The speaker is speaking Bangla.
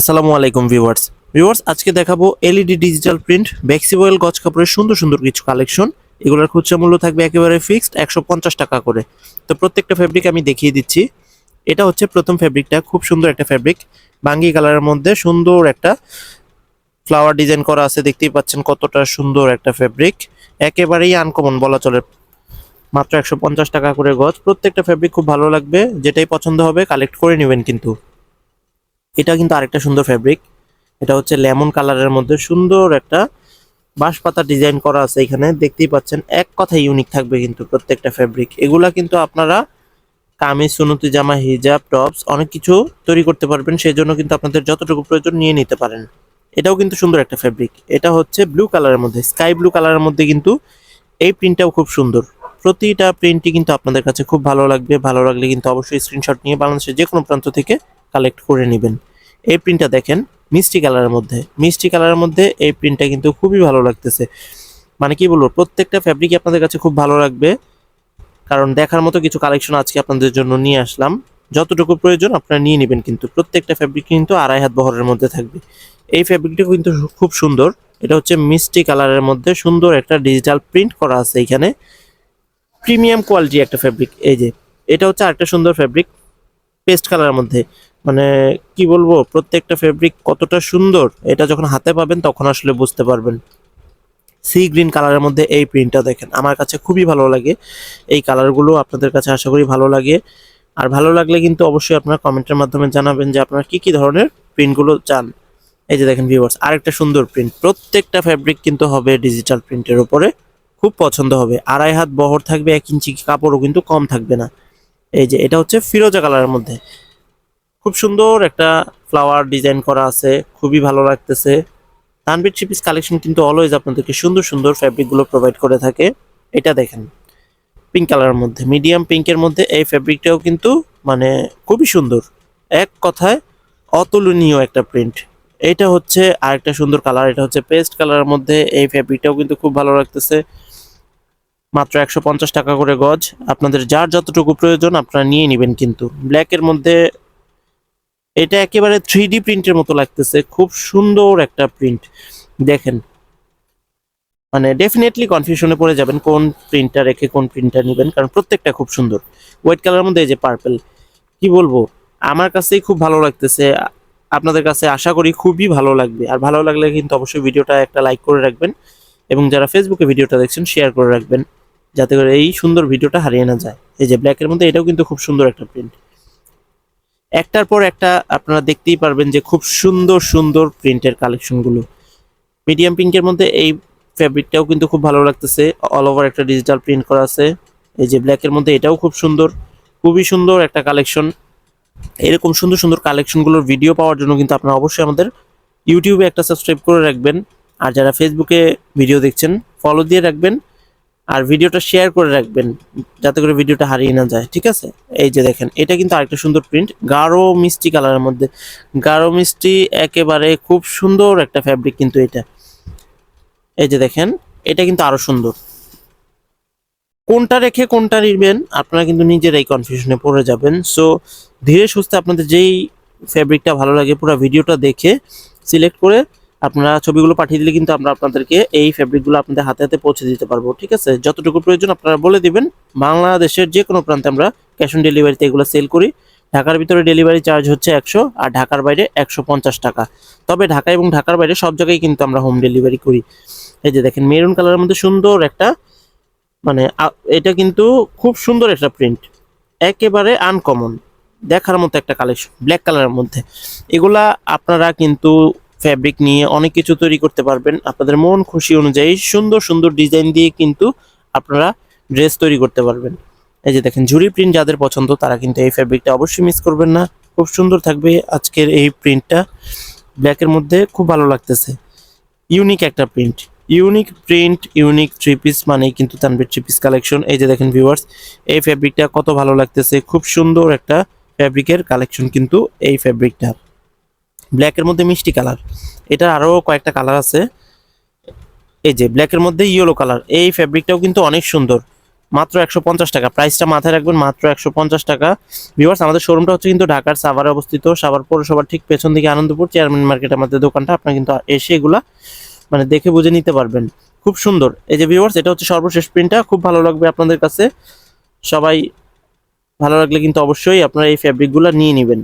আসসালামু আলাইকুম ভিউয়ার্স। ভিউয়ার্স, আজকে দেখাবো এলইডি ডিজিটাল প্রিন্ট ব্যাক্সিবয়েল গজ কাপড়ের সুন্দর সুন্দর কিছু কালেকশন। এগুলোর খুচরা মূল্য থাকবে একেবারে ফিক্সড একশো পঞ্চাশ টাকা করে। তো প্রত্যেকটা ফ্যাব্রিক আমি দেখিয়ে দিচ্ছি। এটা হচ্ছে প্রথম ফ্যাব্রিকটা খুব সুন্দর একটা ফ্যাব্রিক বাঙ্গি কালারের মধ্যে সুন্দর একটা ফ্লাওয়ার ডিজাইন করা আছে। দেখতেই পাচ্ছেন কতটা সুন্দর একটা ফ্যাব্রিক একেবারেই আনকমন বলা চলে। মাত্র একশো পঞ্চাশ টাকা করে গজ। প্রত্যেকটা ফ্যাব্রিক খুব ভালো লাগবে। যেটাই পছন্দ হবে কালেক্ট করে নেবেন কিন্তু। এটা কিন্তু আরেকটা সুন্দর ফ্যাব্রিক এটা হচ্ছে লেমন কালারের মধ্যে সুন্দর একটা বাঁশ বাঁশপাতা ডিজাইন করা আছে এখানে। দেখতেই পাচ্ছেন, এক কথায় ইউনিক থাকবে কিন্তু প্রত্যেকটা ফ্যাব্রিক এগুলা কিন্তু আপনারা কামিজ সুনতি জামা, হিজাব টপস অনেক কিছু তৈরি করতে পারবেন সেই জন্য কিন্তু আপনাদের যতটুকু প্রয়োজন নিয়ে নিতে পারেন। এটাও কিন্তু সুন্দর একটা ফ্যাব্রিক এটা হচ্ছে ব্লু কালারের মধ্যে স্কাই ব্লু কালারের মধ্যে কিন্তু এই প্রিন্টটাও খুব সুন্দর। প্রতিটা প্রিন্টই কিন্তু আপনাদের কাছে খুব ভালো লাগবে। ভালো লাগলে কিন্তু অবশ্যই স্ক্রিনশট নিয়ে বাংলাদেশের যে কোনো প্রান্ত থেকে কালেক্ট করে নেবেন। এই প্রিন্টটা দেখেন, মিষ্টি কালারের মধ্যে। মিষ্টি কালারের মধ্যে এই প্রিন্টটা কিন্তু খুবই ভালো লাগতেছে। মানে কি বলব, প্রত্যেকটা ফ্যাব্রিকই আপনাদের কাছে খুব ভালো লাগবে। কারণ দেখার মতো কিছু কালেকশন আজকে আপনাদের জন্য নিয়ে আসলাম। যতটুকু প্রয়োজন আপনারা নিয়ে নেবেন কিন্তু। প্রত্যেকটা ফ্যাব্রিক কিন্তু আড়াই হাত বহরের মধ্যে থাকবে। এই ফ্যাব্রিকটা কিন্তু খুব সুন্দর। এটা হচ্ছে মিষ্টি কালারের মধ্যে সুন্দর একটা ডিজিটাল প্রিন্ট করা আছে এখানে। প্রিমিয়াম কোয়ালিটি একটা ফ্যাব্রিক এই যে। এটা হচ্ছে আরেকটা সুন্দর ফ্যাব্রিক পেস্ট কালারের মধ্যে। মানে কি বলব, প্রত্যেকটা ফেব্রিক কতটা সুন্দর, এটা যখন হাতে পাবেন তখন আসলে বুঝতে পারবেন। সি গ্রিন কালারের মধ্যে এই প্রিন্টটা দেখেন, আমার কাছে খুবই ভালো লাগে। এই কালারগুলো আপনাদের কাছে আশা করি ভালো লাগে। আর ভালো লাগলে কিন্তু অবশ্যই আপনারা কমেন্টের মাধ্যমে জানাবেন যে আপনারা কি কি ধরনের প্রিন্টগুলো চান। এই যে দেখেন ভিউয়ার্স আরেকটা সুন্দর প্রিন্ট প্রত্যেকটা ফ্যাব্রিক কিন্তু হবে ডিজিটাল প্রিন্টের উপরে। খুব পছন্দ হবে, আড়াই হাত বহর থাকবে, এক ইঞ্চি কাপড়ও কিন্তু কম থাকবে না। এই যে, এটা হচ্ছে ফিরোজা কালারের মধ্যে। খুব সুন্দর একটা ফ্লাওয়ার ডিজাইন করা আছে, খুবই ভালো লাগতেছে। তানবির থ্রি কালেকশন কিন্তু অলওয়েজ আপনাদেরকে সুন্দর সুন্দর ফ্যাব্রিকগুলো প্রোভাইড করে থাকে। এটা দেখেন পিঙ্ক কালারের মধ্যে মিডিয়াম পিঙ্কের মধ্যে এই ফ্যাব্রিকটাও কিন্তু মানে খুবই সুন্দর। এক কথায় অতুলনীয় একটা প্রিন্ট এটা হচ্ছে আরেকটা সুন্দর কালার এটা হচ্ছে পেস্ট কালারের মধ্যে এই ফ্যাব্রিকটাও কিন্তু খুব ভালো লাগতেছে। মাত্র একশো পঞ্চাশ টাকা করে গজ। আপনাদের যার যতটুকু প্রয়োজন আপনারা নিয়ে নেবেন কিন্তু। ব্ল্যাকের মধ্যে এটা একেবারে থ্রি প্রিন্টের মতো লাগতেছে, খুব সুন্দর একটা প্রিন্ট। দেখেন মানে ডেফিনেটলি কনফিউশনে পড়ে যাবেন কোন প্রিন্টটা রেখে কোন প্রিন্টটা নেবেন, কারণ প্রত্যেকটা খুব সুন্দর। হোয়াইট কালারের মধ্যে এই যে পার্পেল কি বলব? আমার কাছেই খুব ভালো লাগতেছে। আপনাদের কাছে আশা করি খুবই ভালো লাগবে। আর ভালো লাগলে কিন্তু অবশ্যই ভিডিওটা একটা লাইক করে রাখবেন এবং যারা ফেসবুকে ভিডিওটা দেখছেন শেয়ার করে রাখবেন, যাতে করে এই সুন্দর ভিডিওটা হারিয়ে না যায়। এই যে ব্ল্যাকের মধ্যে এটাও কিন্তু খুব সুন্দর একটা প্রিন্ট একটার পর একটা আপনারা দেখতেই পারবেন যে খুব সুন্দর সুন্দর প্রিন্টের কালেকশনগুলো মিডিয়াম পিঙ্কের মধ্যে এই ফ্যাব্রিকটাও কিন্তু খুব ভালো লাগতেছে। অল ওভার একটা ডিজিটাল প্রিন্ট করা আছে। এই যে ব্ল্যাকের মধ্যে এটাও খুব সুন্দর। খুবই সুন্দর একটা কালেকশন এরকম সুন্দর সুন্দর কালেকশনগুলোর ভিডিও পাওয়ার জন্য কিন্তু আপনারা অবশ্যই আমাদের ইউটিউবে একটা সাবস্ক্রাইব করে রাখবেন। আর যারা ফেসবুকে ভিডিও দেখছেন ফলো দিয়ে রাখবেন। আর ভিডিওটা শেয়ার করে রাখবেন, যাতে করে ভিডিওটা হারিয়ে না যায়, ঠিক আছে? এই যে দেখেন, এটা কিন্তু আরেকটা সুন্দর প্রিন্ট গাঢ় মিষ্টি কালারের মধ্যে। গাঢ় মিষ্টি, একেবারে খুব সুন্দর একটা ফ্যাব্রিক কিন্তু এটা। এই যে দেখেন, এটা কিন্তু আরও সুন্দর। কোনটা রেখে কোনটা নিবেন, আপনারা কিন্তু নিজেরাই কনফিউশনে পড়ে যাবেন। সো ধীরে সুস্থে আপনাদের যেই ফ্যাব্রিকটা ভালো লাগে, পুরো ভিডিওটা দেখে সিলেক্ট করে আপনারা ছবিগুলো পাঠিয়ে দিলে কিন্তু আমরা আপনাদেরকে এই ফ্যাব্রিকগুলো আপনাদের হাতে হাতে পৌঁছে দিতে পারব, ঠিক আছে? যতটুকু প্রয়োজন আপনারা বলে দিবেন। বাংলাদেশের যে কোনো প্রান্তে আমরা ক্যাশ অন ডেলিভারিতে এগুলো সেল করি। ঢাকার ভিতরে ডেলিভারি চার্জ হচ্ছে একশো, আর ঢাকার বাইরে একশো পঞ্চাশ টাকা। তবে ঢাকা এবং ঢাকার বাইরে সব জায়গায় কিন্তু আমরা হোম ডেলিভারি করি। এই যে দেখেন মেরুন কালারের মধ্যে সুন্দর একটা মানে এটা কিন্তু খুব সুন্দর একটা প্রিন্ট একেবারে আনকমন দেখার মতো একটা কালেকশন ব্ল্যাক কালারের মধ্যে। এগুলা আপনারা কিন্তু ফ্যাব্রিক নিয়ে অনেক কিছু তৈরি করতে পারবেন। আপনাদের মন খুশি অনুযায়ী সুন্দর সুন্দর ডিজাইন দিয়ে কিন্তু আপনারা ড্রেস তৈরি করতে পারবেন। এই যে দেখেন ঝুরি প্রিন্ট যাদের পছন্দ, তারা কিন্তু এই ফ্যাব্রিকটা অবশ্যই মিস করবেন না। খুব সুন্দর থাকবে আজকের এই প্রিন্টটা ব্ল্যাকের মধ্যে খুব ভালো লাগতেছে। ইউনিক একটা print unique print unique three piece মানে কিন্তু তানবির থ্রি পিস কালেকশন এই যে দেখেন ভিউয়ার্স এই ফ্যাব্রিকটা কত ভালো লাগতেছে। খুব সুন্দর একটা ফ্যাব্রিকের কালেকশন কিন্তু এই ফ্যাব্রিকটা ব্ল্যাকের মধ্যে মিষ্টি কালার এটা আরও কয়েকটা কালার আছে। এই যে ব্ল্যাকের মধ্যে ইয়েলো কালার এই ফ্যাব্রিকটাও কিন্তু অনেক সুন্দর। মাত্র একশো পঞ্চাশ টাকা। প্রাইসটা মাথায় রাখবেন, মাত্র একশো পঞ্চাশ টাকা। ভিউয়ার্স আমাদের শোরুমটা হচ্ছে কিন্তু ঢাকার সাভারে অবস্থিত। সাভার পৌরসভার ঠিক পেছন দিকে আনন্দপুর চেয়ারম্যান মার্কেট আমাদের দোকানটা। আপনারা কিন্তু এসে এগুলা মানে দেখে বুঝে নিতে পারবেন। খুব সুন্দর। এই যে ভিউয়ার্স এটা হচ্ছে সর্বশেষ প্রিন্টটা খুব ভালো লাগবে আপনাদের কাছে। সবাই ভালো লাগলে কিন্তু অবশ্যই আপনারা এই ফ্যাব্রিকগুলো নিয়ে নেবেন।